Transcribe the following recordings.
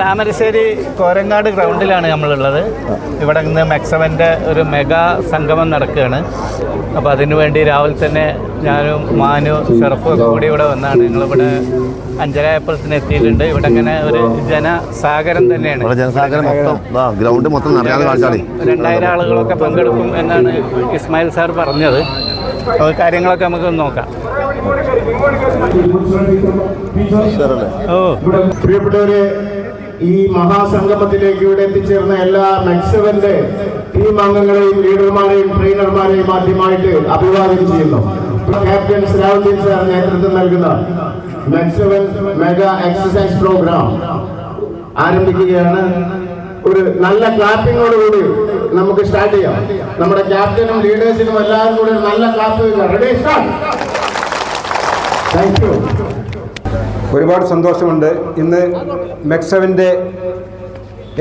താമരശ്ശേരി കോരങ്ങാട് ഗ്രൗണ്ടിലാണ് നമ്മളുള്ളത്. ഇവിടെ നിന്ന് മെക്സവന്റെ ഒരു മെഗാ സംഗമം നടക്കുകയാണ്. അപ്പോൾ അതിനുവേണ്ടി രാവിലെ തന്നെ ഞാനും മാനു ഷെറഫും ഒക്കെ കൂടി ഇവിടെ വന്നാണ്. ഞങ്ങളിവിടെ അഞ്ചരായപ്പോഴത്തിന് എത്തിയിട്ടുണ്ട്. ഇവിടെ ഇങ്ങനെ ഒരു ജനസാഗരം തന്നെയാണ്. ജനസാഗരം ഗ്രൗണ്ട് മൊത്തം രണ്ടായിരം ആളുകളൊക്കെ പങ്കെടുക്കും എന്നാണ് ഇസ്മായിൽ സാർ പറഞ്ഞത്. അപ്പോൾ കാര്യങ്ങളൊക്കെ നമുക്ക് നോക്കാം. ഓ. പ്രിയപ്പെട്ടവരെ ഈ മഹാസംഗമത്തിലേക്ക് ഇവിടെ എത്തിച്ചേർന്ന എല്ലാ മെക്സവന്റെ ടീം അംഗങ്ങളെയും ലീഡർമാരെയും ട്രെയിനർമാരെയും ആദ്യമായിട്ട് അഭിവാദ്യം ചെയ്യുന്നു. ക്യാപ്റ്റൻ ശ്രാവന്തിൻ സാർ നേതൃത്വം നൽകുന്ന മെക്സവൻ മെഗാ എക്സസൈസ് പ്രോഗ്രാം ആരംഭിക്കുകയാണ്. ഒരു നല്ല ക്ലാപ്പിങ്ങോടുകൂടി നമുക്ക് സ്റ്റാർട്ട് ചെയ്യാം. നമ്മുടെ ക്യാപ്റ്റനും ലീഡേഴ്സിനും എല്ലാവരും കൂടി നല്ല clap ready start thank you ഒരുപാട് സന്തോഷമുണ്ട്. ഇന്ന് മെക്സവിന്റെ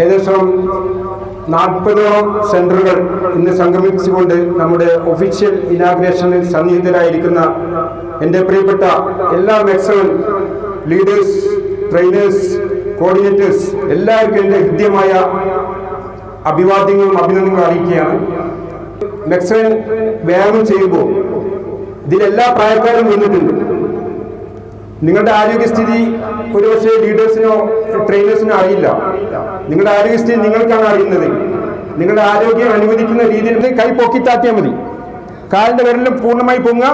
ഏകദേശം നാൽപ്പതോളം സെന്ററുകൾ ഇന്ന് സംഗമിച്ചുകൊണ്ട് നമ്മുടെ ഒഫീഷ്യൽ ഇനാഗ്രേഷനിൽ സന്നിഹിതരായിരിക്കുന്ന എന്റെ പ്രിയപ്പെട്ട എല്ലാ മെക്സവൻ ലീഡേഴ്സ് ട്രെയിനേഴ്സ് കോർഡിനേറ്റേഴ്സ് എല്ലാവർക്കും എന്റെ ഹൃദ്യമായ അഭിവാദ്യങ്ങളും അഭിനന്ദനങ്ങളും അറിയിക്കുകയാണ്. മെക്സവൻ വ്യായാമം ചെയ്യുമ്പോൾ ഇതിലെല്ലാ പ്രായക്കാരും വന്നിട്ടുണ്ട്. നിങ്ങളുടെ ആരോഗ്യസ്ഥിതി ഒരുപക്ഷെ ലീഡേഴ്സിനോ ട്രെയിനേഴ്സിനോ അറിയില്ല. നിങ്ങളുടെ ആരോഗ്യസ്ഥിതി നിങ്ങൾക്കാണ് അറിയുന്നത്. നിങ്ങളുടെ ആരോഗ്യം അനുവദിക്കുന്ന രീതിയിൽ കൈ പൊക്കി താത്തിയാൽ മതി. കാലിന്റെ വിരലും പൂർണമായി പൊങ്ങുക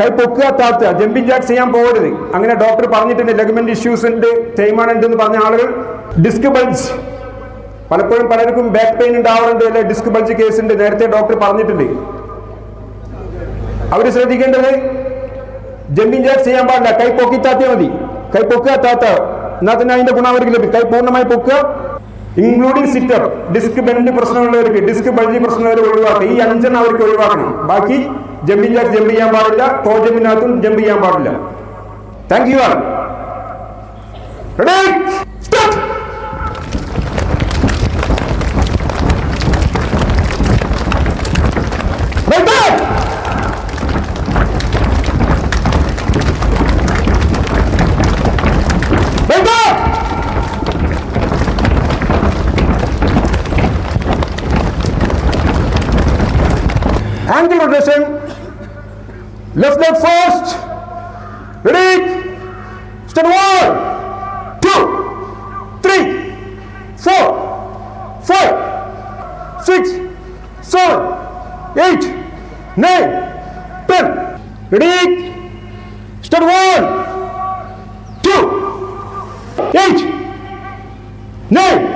കൈ പൊക്കുക താത്തുക. ജമ്പിങ് ജാക്ക് ചെയ്യാൻ പോകരുത്. അങ്ങനെ ഡോക്ടർ പറഞ്ഞിട്ടുണ്ട് ലെഗമെന്റ് ഇഷ്യൂസ് ഉണ്ട് തേയ്മാനം ഉണ്ട് എന്ന് പറഞ്ഞ ആളുകൾ. ഡിസ്ക് ബൾജ് പലപ്പോഴും പലർക്കും ബാക്ക് പെയിൻ ഉണ്ടാവാറുണ്ട് അല്ലെ? ഡിസ്ക് ബൾജ് കേസ് ഉണ്ട്. നേരത്തെ ഡോക്ടർ പറഞ്ഞിട്ടുണ്ട്. അവർ ശ്രദ്ധിക്കേണ്ടത് ജമ്പിങ് ജാക്ക് ചെയ്യാൻ പാടില്ല. കൈ പൊക്കി താത്തിയാൽ മതി. കൈ പൊക്കുക താത്ത. എന്നാൽ തന്നെ അതിന്റെ ഗുണം അവർക്ക് ലഭിക്കും. കൈ പൂർണമായി പൊക്കുക ഇൻക്ലൂഡിംഗ് സിറ്റർ ഡിസ്ക് ബെൻഡ് പ്രശ്നമുള്ളവർക്ക് ഡിസ്ക് ബൾജി പ്രശ്നമുള്ളവർ ഒഴിവാക്കുക. ഈ അഞ്ചെണ്ണം അവർക്ക് ഒഴിവാക്കണം. ബാക്കി ജമ്പിൻ ജാക്ക് ജമ്പ് ചെയ്യാൻ പാടില്ല. കോ ജമ്പിനകത്തും ജമ്പ് ചെയ്യാൻ പാടില്ല. Thank you are ready start No.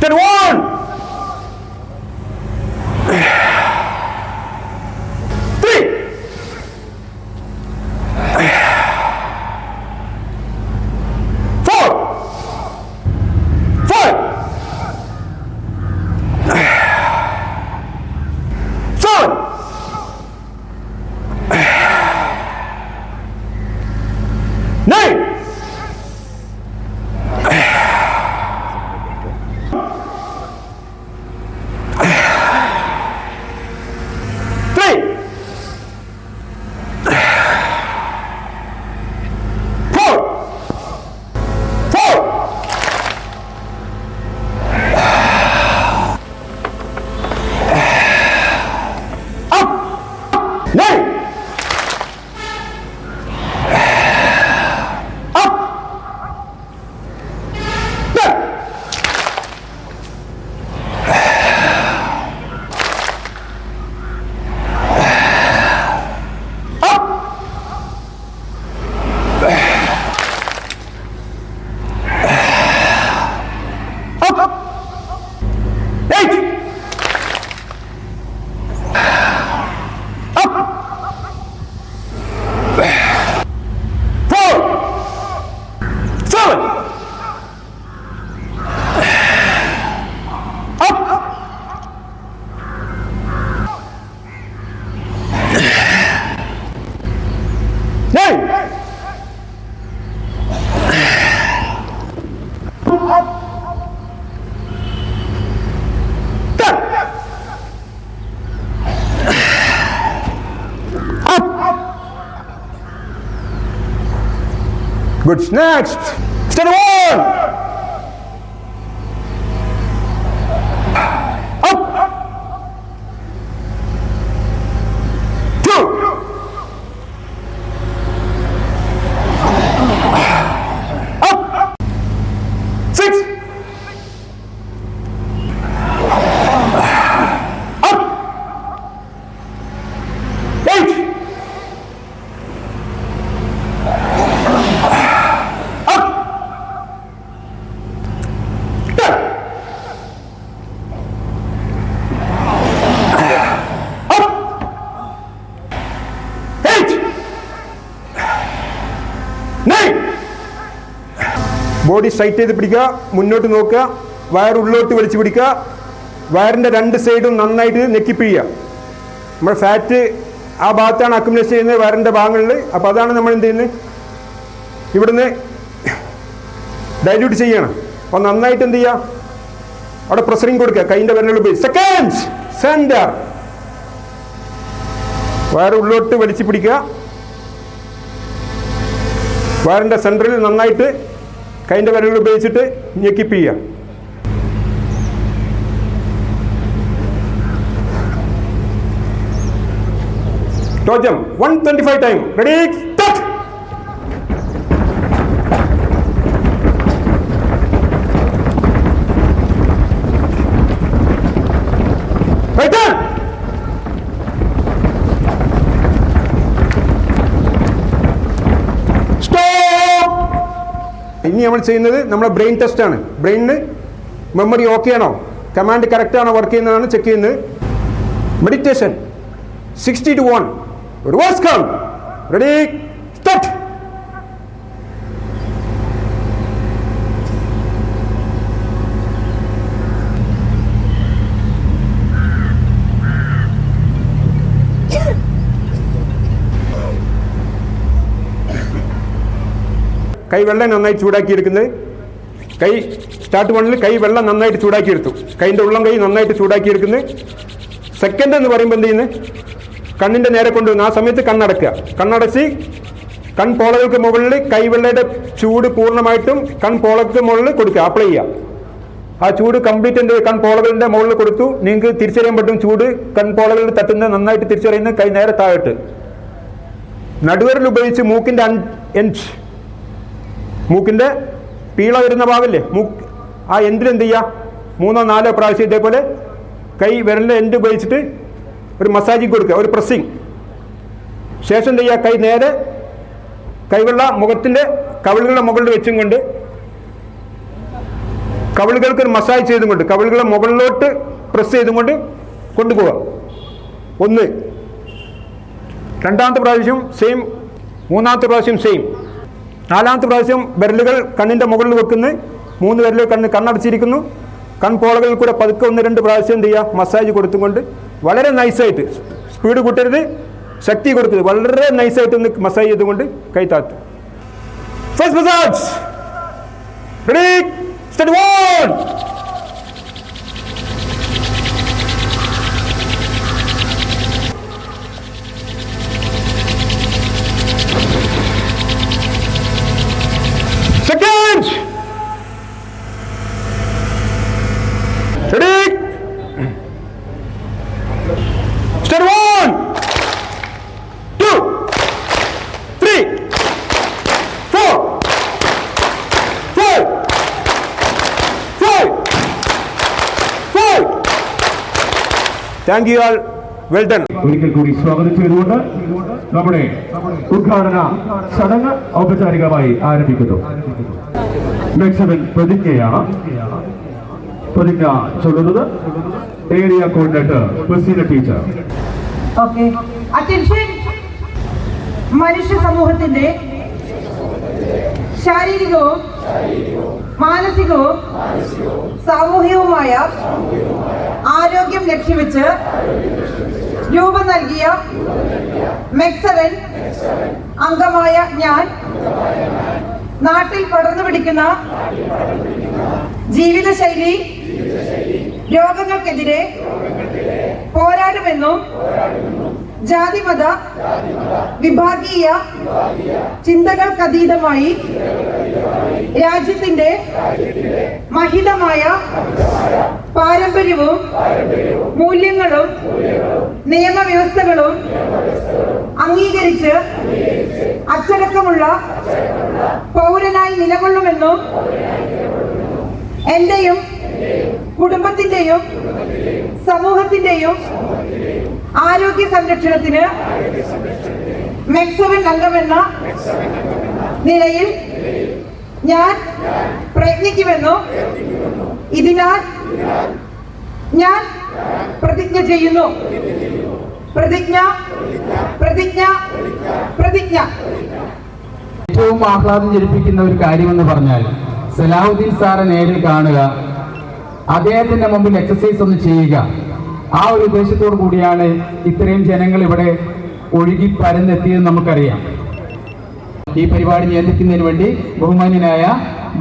Then one. Good next start one body straight ചെയ്ത് പിടിക്കുക മുന്നോട്ട് നോക്കുക വയർ ഉള്ളോട്ട് വലിച്ചു പിടിക്കുക വയറിന്റെ രണ്ട് സൈഡും നന്നായിട്ട് നെക്കിപ്പിഴിയുക നമ്മൾ ഫാറ്റ് ആ ഭാഗത്താണ് അക്യുമുലേറ്റ് ചെയ്യുന്നത് വയറിന്റെ ഭാഗങ്ങളിൽ. അപ്പോൾ അതാണ് നമ്മൾ എന്ത് ചെയ്യുന്നത്? ഇവിടുന്ന് ഡൈല്യൂട്ട് ചെയ്യണം. അപ്പോൾ നന്നായിട്ട് എന്ത് ചെയ്യുക? അവിടെ പ്രഷറിങ് കൊടുക്കുക. കൈന്റെ വരണുള്ള പോയി സെക്കൻഡ് സെന്റർ വയർ ഉള്ളോട്ട് വലിച്ചു പിടിക്കുക. വയറിന്റെ സെന്ററിൽ നന്നായിട്ട് കൈന്റെ വിരലുകൾ ഉപയോഗിച്ചിട്ട് ഞെക്കിപ്പ് ചെയ്യുക ടോജം one twenty five time ready ഇനി നമ്മൾ ചെയ്യുന്നത് നമ്മുടെ ബ്രെയിൻ ടെസ്റ്റ് ആണ്. ബ്രെയിനിന് മെമ്മറി ഓക്കെ ആണോ? കമാൻഡ് കറക്റ്റ് ആണോ വർക്ക് ചെയ്യുന്നതാണ് ചെക്ക് ചെയ്യുന്നത്. Meditation sixty two one reverse come ready start കൈ വെള്ളം നന്നായി ചൂടാക്കിയെടുക്കുന്നത്. കൈ സ്റ്റാർട്ട് വണ്ണിൽ കൈ വെള്ളം നന്നായിട്ട് ചൂടാക്കിയെടുത്തു. കൈന്റെ ഉള്ളം കൈ നന്നായിട്ട് ചൂടാക്കി ചൂടാക്കിയെടുക്കുന്നത്. സെക്കൻഡ് എന്ന് പറയുമ്പോൾ എന്ത് ചെയ്യുന്നത്? കണ്ണിന്റെ നേരെ കൊണ്ടുവന്ന് ആ സമയത്ത് കണ്ണടക്കുക. കണ്ണടച്ച് കൺപോളകൾക്ക് മുകളിൽ കൈവെള്ളയുടെ ചൂട് പൂർണമായിട്ടും കൺപോളക്ക് മുകളിൽ കൊടുക്കുക. അപ്ലൈ ചെയ്യുക. ആ ചൂട് കംപ്ലീറ്റ് എന്റെ കൺപോളകളുടെ മുകളിൽ കൊടുത്തു. നിങ്ങൾക്ക് തിരിച്ചറിയാൻ പറ്റും ചൂട് കൺപോളകളിൽ തട്ടുന്നത് നന്നായിട്ട് തിരിച്ചറിയുന്ന കൈ നേരെ താഴോട്ട്. നടുവരൽ ഉപയോഗിച്ച് മൂക്കിന്റെ അൻ എൻഡ് മൂക്കിന്റെ പീള വരുന്ന ഭാഗമല്ലേ? മൂക്ക്. ആ എൻഡിൽ എന്ത് ചെയ്യുക മൂന്നോ നാലോ പ്രാവശ്യം ഇതേപോലെ കൈ വിരലിന്റെ എൻഡ് ഉപയോഗിച്ചിട്ട് ഒരു മസാജിങ് കൊടുക്കുക ഒരു പ്രസ്സിങ് ശേഷം എന്ത് ചെയ്യുക കൈ നേരെ കൈവെള്ള മുഖത്തിന്റെ കവിളുകളുടെ മുകളിൽ വെച്ചും കൊണ്ട് കവിളുകൾക്ക് ഒരു മസാജ് ചെയ്തും കൊണ്ട് കവിളുകളെ മുകളിലോട്ട് പ്രസ് ചെയ്തും കൊണ്ട് കൊണ്ടുപോവുക. ഒന്ന്. രണ്ടാമത്തെ പ്രാവശ്യം സെയിം മൂന്നാമത്തെ പ്രാവശ്യം സെയിം നാലാമത്തെ പ്രാവശ്യം വിരലുകൾ കണ്ണിന്റെ മുകളിൽ വെക്കുന്നു. മൂന്ന് വിരലുകൾ കണ്ണ് കണ്ണടച്ചിരിക്കുന്നു. കൺപോളകളിൽ കൂടെ പതുക്കെ ഒന്ന് രണ്ട് പ്രാവശ്യം എന്ത് ചെയ്യുക? മസാജ് കൊടുത്തുകൊണ്ട് വളരെ നൈസായിട്ട് സ്പീഡ് കൂട്ടരുത്. ശക്തി കൊടുത്തത് വളരെ നൈസായിട്ട് ഒന്ന് മസാജ് ചെയ്തുകൊണ്ട് കൈ താത്തു first massage ready start one Thank you all well done ഒരിക്കൽ കൂടി സ്വാഗതം ചെയ്തുകൊണ്ട് നമ്മുടെ ഉദ്ഘാടന ചടങ്ങ് ഔപചാരികമായി ആരംഭിക്കുന്നു. മെക്സവൻ പ്രതിജ്ഞയാണ് പ്രതിജ്ഞ ചൊല്ലുന്നത്. Area coordinator Baseena teacher. Okay attention മനുഷ്യ സമൂഹത്തിന്റെ ശാരീരികവും മാനസികവും സാമൂഹികവുമായ ആരോഗ്യം ലക്ഷ്യമിച്ച് രൂപം നൽകിയ മെക്സവൻ അംഗമായ ഞാൻ നാട്ടിൽ പടർന്നു പിടിക്കുന്ന ജീവിതശൈലി രോഗങ്ങൾക്കെതിരെ പോരാടുമെന്നും ജാതിമത വിഭാഗീയ ചിന്തകൾക്കതീതമായി രാജ്യത്തിന്റെ മഹിതമായ പാരമ്പര്യവും മൂല്യങ്ങളും നിയമവ്യവസ്ഥകളും അംഗീകരിച്ച് അച്ചടക്കമുള്ള പൗരനായി നിലകൊള്ളുമെന്നും എന്റെയും കുടുംബത്തിന്റെയും സമൂഹത്തിന്റെയും ആരോഗ്യ സംരക്ഷണത്തിന് മെക്സവൻ അംഗമെന്ന നിലയിൽ ഞാൻ പ്രയത്നിക്കുമെന്നും ഇതിനാൽ ഞാൻ പ്രതിജ്ഞ ചെയ്യുന്നു. പ്രതിജ്ഞ പ്രതിജ്ഞ പ്രതിജ്ഞ. ഏറ്റവും ആഹ്ലാദം ജനിപ്പിക്കുന്ന ഒരു കാര്യമെന്ന് പറഞ്ഞാൽ സലാഹുദ്ദീൻ സാറെ നേരിൽ കാണുക അദ്ദേഹത്തിന്റെ മുമ്പിൽ എക്സസൈസ് ഒന്ന് ചെയ്യുക. ആ ഒരു ഉദ്ദേശത്തോടു കൂടിയാണ് ഇത്രയും ജനങ്ങൾ ഇവിടെ ഒഴുകി പരന്നെത്തിയെന്ന് നമുക്കറിയാം. ഈ പരിപാടി നിയന്ത്രിക്കുന്നതിന് വേണ്ടി ബഹുമാന്യനായ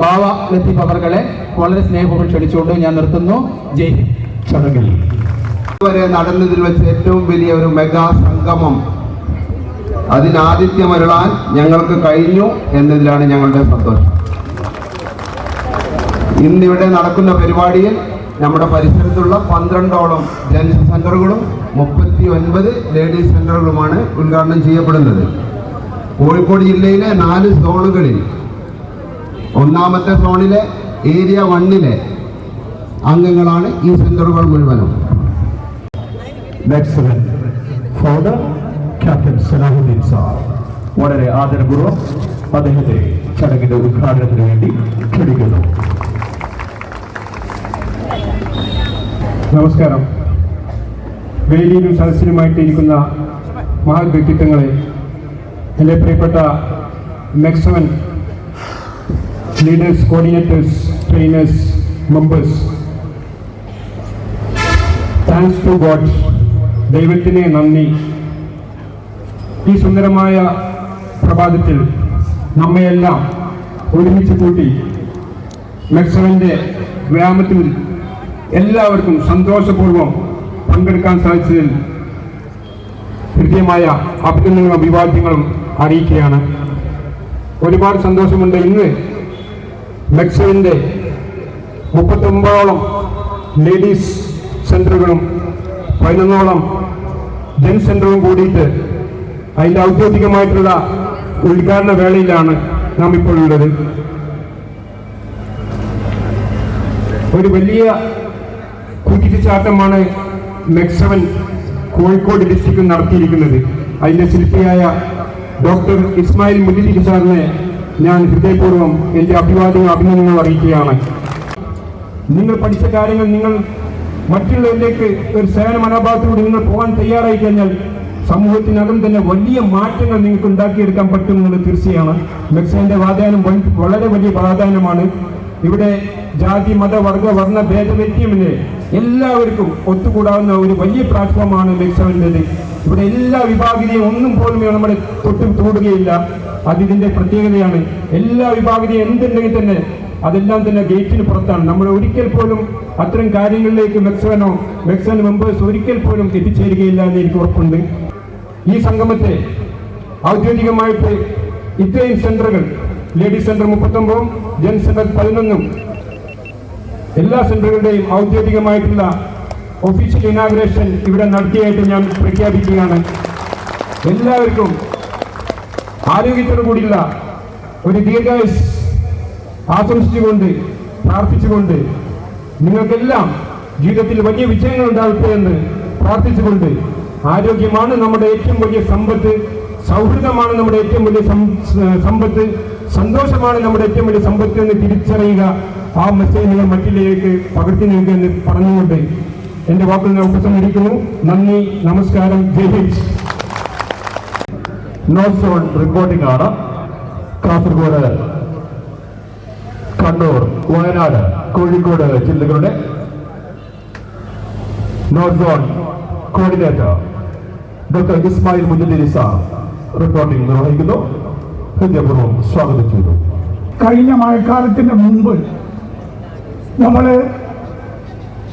ബാവ ലത്തീഫ് അവർകളെ വളരെ സ്നേഹപൂർവം ക്ഷണിച്ചുകൊണ്ട് ഞാൻ നിർത്തുന്നു. ജയ് ചടങ്ങിൽ. വരെ നടന്നതിൽ വെച്ച് ഏറ്റവും വലിയ ഒരു മെഗാ സംഗമം. അതിനാതിഥ്യമരുളാൻ ഞങ്ങൾക്ക് കഴിഞ്ഞു എന്നതിലാണ് ഞങ്ങളുടെ സന്തോഷം. ഇന്നിവിടെ നടക്കുന്ന പരിപാടിയിൽ നമ്മുടെ പരിസരത്തുള്ള പന്ത്രണ്ടോളം ജെൻസ് സെന്ററുകളും മുപ്പത്തി ഒൻപത് ലേഡീസ് സെന്ററുകളുമാണ് ഉദ്ഘാടനം ചെയ്യപ്പെടുന്നത്. കോഴിക്കോട് ജില്ലയിലെ നാല് സോണുകളിൽ ഒന്നാമത്തെ സോണിലെ ഏരിയ വണ്ണിലെ അംഗങ്ങളാണ് ഈ സെന്ററുകൾ മുഴുവനും. ക്യാപ്റ്റൻ വളരെ ആദരപൂർവം അദ്ദേഹത്തെ ചടങ്ങിന്റെ ഉദ്ഘാടനത്തിന് വേണ്ടി ക്ഷണിക്കുന്നു. നമസ്കാരം. വേദിയിലും സദസ്സിലുമായിട്ട് ഇരിക്കുന്ന മഹത് വ്യക്തിത്വങ്ങളെ എന്റെ പ്രിയപ്പെട്ട മെക്സവൻ leaders coordinators trainers members thanks to god ദൈവത്തിനെ നന്ദി. ഈ സുന്ദരമായ പ്രഭാതത്തിൽ നമ്മയെല്ലാം ഒരുമിച്ച് കൂട്ടി മെക്സവന്റെ വ്യായാമത്തിൽ എല്ലാവർക്കും സന്തോഷപൂർവം പങ്കെടുക്കാൻ സാധിച്ചതിൽ ഹൃദ്യമായ അഭിനന്ദനങ്ങളും അഭിവാദ്യങ്ങളും അറിയിക്കുകയാണ്. ഒരുപാട് സന്തോഷമുണ്ട്. ഇന്ന് മെക്സവിന്റെ മുപ്പത്തൊമ്പതോളം ലേഡീസ് സെന്ററുകളും പതിനൊന്നോളം ജെൻ സെന്ററും കൂടിയിട്ട് അതിന്റെ ഔദ്യോഗികമായിട്ടുള്ള ഉദ്ഘാടന വേളയിലാണ് നാം ഇപ്പോൾ ഉള്ളത്. ഒരു വലിയ കുതിച്ചുചാട്ടമാണ് മെക്സവൻ കോഴിക്കോട് ഡിസ്ട്രിക്റ്റിൽ നടത്തിയിരിക്കുന്നത്. അതിന്റെ ശില്പിയായ ഡോക്ടർ ഇസ്മായിൽ മുല്ലിരി സാറിനെ ഞാൻ ഹൃദയപൂർവം എന്റെ അഭിവാദ്യങ്ങളും അഭിനന്ദനങ്ങൾ അറിയിക്കുകയാണ്. നിങ്ങൾ പഠിച്ച കാര്യങ്ങൾ നിങ്ങൾ മറ്റുള്ളവരിലേക്ക് ഒരു സേവന മനോഭാവത്തിലൂടെ നിങ്ങൾ പോകാൻ തയ്യാറായി കഴിഞ്ഞാൽ സമൂഹത്തിനകം തന്നെ വലിയ മാറ്റങ്ങൾ നിങ്ങൾക്ക് ഉണ്ടാക്കിയെടുക്കാൻ പറ്റും എന്നുള്ളത് തീർച്ചയാണ്. മെക്സിന്റെ പ്രാധാന്യം വളരെ വലിയ പ്രാധാന്യമാണ്. ഇവിടെ ജാതി മത വർഗ വർണ ഭേദവ്യത്യമില്ലേ എല്ലാവർക്കും ഒത്തുകൂടാവുന്ന ഒരു വലിയ പ്ലാറ്റ്ഫോമാണ് മെക്സവിന്റെത് ഇവിടെ എല്ലാ വിഭാഗിനെയും ഒന്നും പോലും നമ്മുടെ തൊട്ടും തൂടുകയില്ല. അതിതിന്റെ പ്രത്യേകതയാണ്. എല്ലാ വിഭാഗിനെയും എന്തുണ്ടെങ്കിൽ തന്നെ അതെല്ലാം തന്നെ ഗേറ്റിന് പുറത്താണ്. നമ്മൾ ഒരിക്കൽ പോലും അത്തരം കാര്യങ്ങളിലേക്ക് മെക്സവനോ മെക്സവൻ മെമ്പേഴ്സ് ഒരിക്കൽ പോലും എത്തിച്ചേരുകയില്ല എന്ന് എനിക്ക് ഉറപ്പുണ്ട്. ഈ സംഗമത്തെ ഔദ്യോഗികമായിട്ട് ഇത്രയും സെന്ററുകൾ ലേഡീസ് സെന്റർ മുപ്പത്തൊമ്പതും ജെൻസ് സെന്റർ പതിനൊന്നും എല്ലാ സെന്ററുകളുടെയും ഔദ്യോഗികമായിട്ടുള്ള ഒഫീഷ്യൽ ഇനാഗ്രേഷൻ ഇവിടെ നടത്തിയായിട്ട് ഞാൻ പ്രഖ്യാപിക്കുകയാണ്. എല്ലാവർക്കും ആരോഗ്യത്തോടു കൂടിയുള്ള ഒരു ദീർഘായുസ് ആശംസിച്ചുകൊണ്ട് പ്രാർത്ഥിച്ചുകൊണ്ട് നിങ്ങൾക്കെല്ലാം ജീവിതത്തിൽ വലിയ വിജയങ്ങൾ ഉണ്ടാകട്ടെ എന്ന് പ്രാർത്ഥിച്ചുകൊണ്ട് ആരോഗ്യമാണ് നമ്മുടെ ഏറ്റവും വലിയ സമ്പത്ത് സൗഹൃദമാണ് നമ്മുടെ ഏറ്റവും വലിയ സമ്പത്ത്. സന്തോഷമാണ് നമ്മുടെ ഏറ്റവും വലിയ സമ്പത്ത് എന്ന് തിരിച്ചറിയുക. ആ മെസ്സേജ് നിങ്ങൾ മറ്റിലേക്ക് പകർത്തി നൽകുക എന്ന് പറഞ്ഞുകൊണ്ട് എന്റെ വാക്കുകൾ ഞാൻ ഉപസംഹരിക്കുന്നു. നന്ദി നമസ്കാരം ജയ് റിപ്പോർട്ടിംഗ് ആണ്. കാസർഗോഡ് കണ്ണൂർ വയനാട് കോഴിക്കോട് ജില്ലകളുടെ north zone coordinator doctor Ismail Mujaddiri sir reporting നിർവഹിക്കുന്നു. ഹൃദയപൂർവം സ്വാഗതം ചെയ്തു. കഴിഞ്ഞ മഴക്കാലത്തിന് മുമ്പ് നമ്മൾ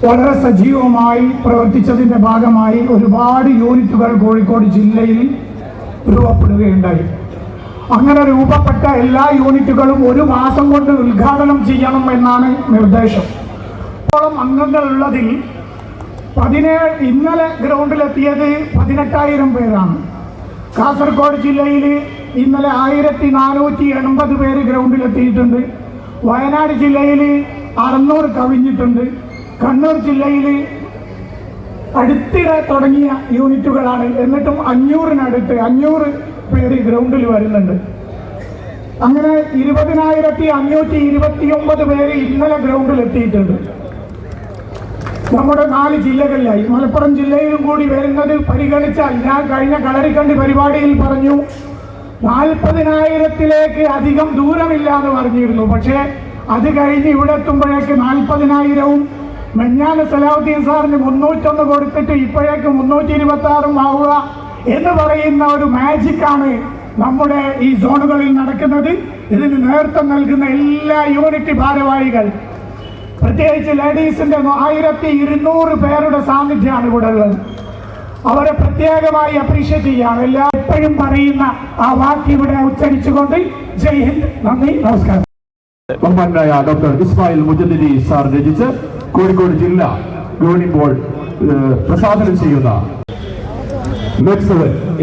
വളരെ സജീവമായി പ്രവർത്തിച്ചതിന്റെ ഭാഗമായി ഒരുപാട് യൂണിറ്റുകൾ കോഴിക്കോട് ജില്ലയിൽ രൂപപ്പെടുകയുണ്ടായി. അങ്ങനെ രൂപപ്പെട്ട എല്ലാ യൂണിറ്റുകളും ഒരു മാസം കൊണ്ട് ഉദ്ഘാടനം ചെയ്യണം എന്നാണ് നിർദ്ദേശം. ോളം അംഗങ്ങളുള്ളതിൽ പതിനേഴ് ഇന്നലെ ഗ്രൗണ്ടിലെത്തിയത് പതിനെട്ടായിരം പേരാണ്. കാസർഗോഡ് ജില്ലയിൽ ഇന്നലെ ആയിരത്തി നാനൂറ്റി എൺപത് പേര് ഗ്രൗണ്ടിലെത്തിയിട്ടുണ്ട്. വയനാട് ജില്ലയിൽ അറുന്നൂറ് കവിഞ്ഞിട്ടുണ്ട്. കണ്ണൂർ ജില്ലയിൽ അടുത്തിടെ തുടങ്ങിയ യൂണിറ്റുകളാണ്. എന്നിട്ടും അഞ്ഞൂറിനടുത്ത് അഞ്ഞൂറ് പേര് ഗ്രൗണ്ടിൽ വരുന്നുണ്ട്. അങ്ങനെ ഇരുപതിനായിരത്തി അഞ്ഞൂറ്റി ഇരുപത്തി ഒമ്പത് പേര് ഇന്നലെ ഗ്രൗണ്ടിൽ എത്തിയിട്ടുണ്ട് നമ്മുടെ നാല് ജില്ലകളിലായി. മലപ്പുറം ജില്ലയിലും കൂടി വരുന്നത് പരിഗണിച്ചാൽ ഞാൻ കഴിഞ്ഞ കളരിക്കണ്ടി പരിപാടിയിൽ പറഞ്ഞു. നാൽപ്പതിനായിരത്തിലേക്ക് അധികം ദൂരമില്ല എന്ന് പറഞ്ഞിരുന്നു. പക്ഷേ അത് കഴിഞ്ഞ് ഇവിടെ എത്തുമ്പോഴേക്ക് നാൽപ്പതിനായിരവും മെഞ്ഞാന സലാഹുദ്ദീൻ സാറിന് മുന്നൂറ്റൊന്ന് കൊടുത്തിട്ട് ഇപ്പോഴേക്ക് മുന്നൂറ്റി ഇരുപത്തി ആറും ആവുക എന്ന് പറയുന്ന ഒരു മാജിക്കാണ് നമ്മുടെ ഈ സോണുകളിൽ നടക്കുന്നത്. ഇതിന് നേതൃത്വം നൽകുന്ന എല്ലാ യൂണിറ്റ് ഭാരവാഹികൾ. പ്രത്യേകിച്ച് ലേഡീസിന്റെ ആയിരത്തി ഇരുന്നൂറ് പേരുടെ സാന്നിധ്യമാണ് ഇവിടെ ഉള്ളത്. അവരെ പ്രത്യേകമായി അപ്രീഷിയേറ്റ് ചെയ്യാം എല്ലാ എപ്പോഴും പറയുന്ന ആ വാക്ക് ഇവിടെ ഉച്ചരിച്ചുകൊണ്ട് ജയ് ഹിന്ദ്. നന്ദി നമസ്കാരം. ബഹുമാനായ ഡോക്ടർ ഇസ്മായിൽ മുജദ്ദിദി സാർ രചിച്ച് കോഴിക്കോട് ജില്ല ഗവേണിംഗ് പ്രസാദനം ചെയ്യുന്ന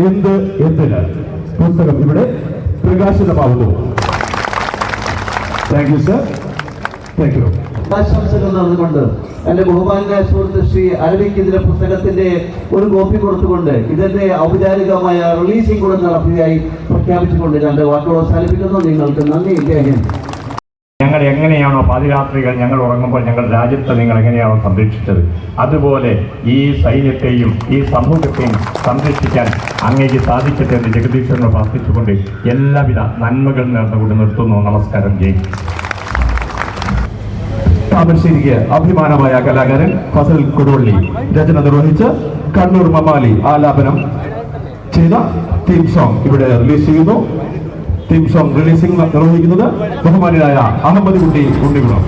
എന്ത് എന്തിന് പുസ്തകം ഇവിടെ പ്രകാശിതമാകുന്നു. Thank you sir thank you ആശംസകൾ നടന്നുകൊണ്ട് എന്റെ ബഹുമാനായ സുഹൃത്ത് ശ്രീ ഇതിന്റെ പുസ്തകത്തിന്റെ ഒരു കോപ്പി കൊടുത്തുകൊണ്ട് ഇതിന്റെ ഔപചാരികമായ റിലീസിംഗ് കൂടെ നടത്തിയതായി പ്രഖ്യാപിച്ചുകൊണ്ട് രണ്ട് വാക്കുകൾ അവസാനിപ്പിക്കുന്നു. നിങ്ങൾക്ക് നന്ദി. ഇദ്ദേഹം ഞങ്ങൾ എങ്ങനെയാണോ പാതിരാത്രികൾ ഞങ്ങൾ ഉറങ്ങുമ്പോൾ ഞങ്ങൾ രാജ്യത്തെ നിങ്ങൾ എങ്ങനെയാണോ സംരക്ഷിച്ചത് അതുപോലെ ഈ സൈന്യത്തെയും ഈ സമൂഹത്തെയും സംരക്ഷിക്കാൻ അങ്ങേക്ക് സാധിക്കട്ടെ എന്ന് ജഗദീശ്വരനെ പ്രാർത്ഥിച്ചുകൊണ്ട് എല്ലാവിധ നന്മകൾ നേർന്നുകൊണ്ട് നിർത്തുന്നു. നമസ്കാരം. ജയ് താമരശ്ശേരിക്ക് അഭിമാനമായ കലാകാരൻ ഫസൽ കൊടുവള്ളി. രചന നിർവഹിച്ച് കണ്ണൂർ മമാലി ആലാപനം ചെയ്ത തീം സോങ് ഇവിടെ റിലീസ് ചെയ്യുന്നു. തീം സോങ് റിലീസിംഗ് നിർവഹിക്കുന്നത് ബഹുമാനായ അഹമ്മദ് കുട്ടി ഉണ്ണികുളം.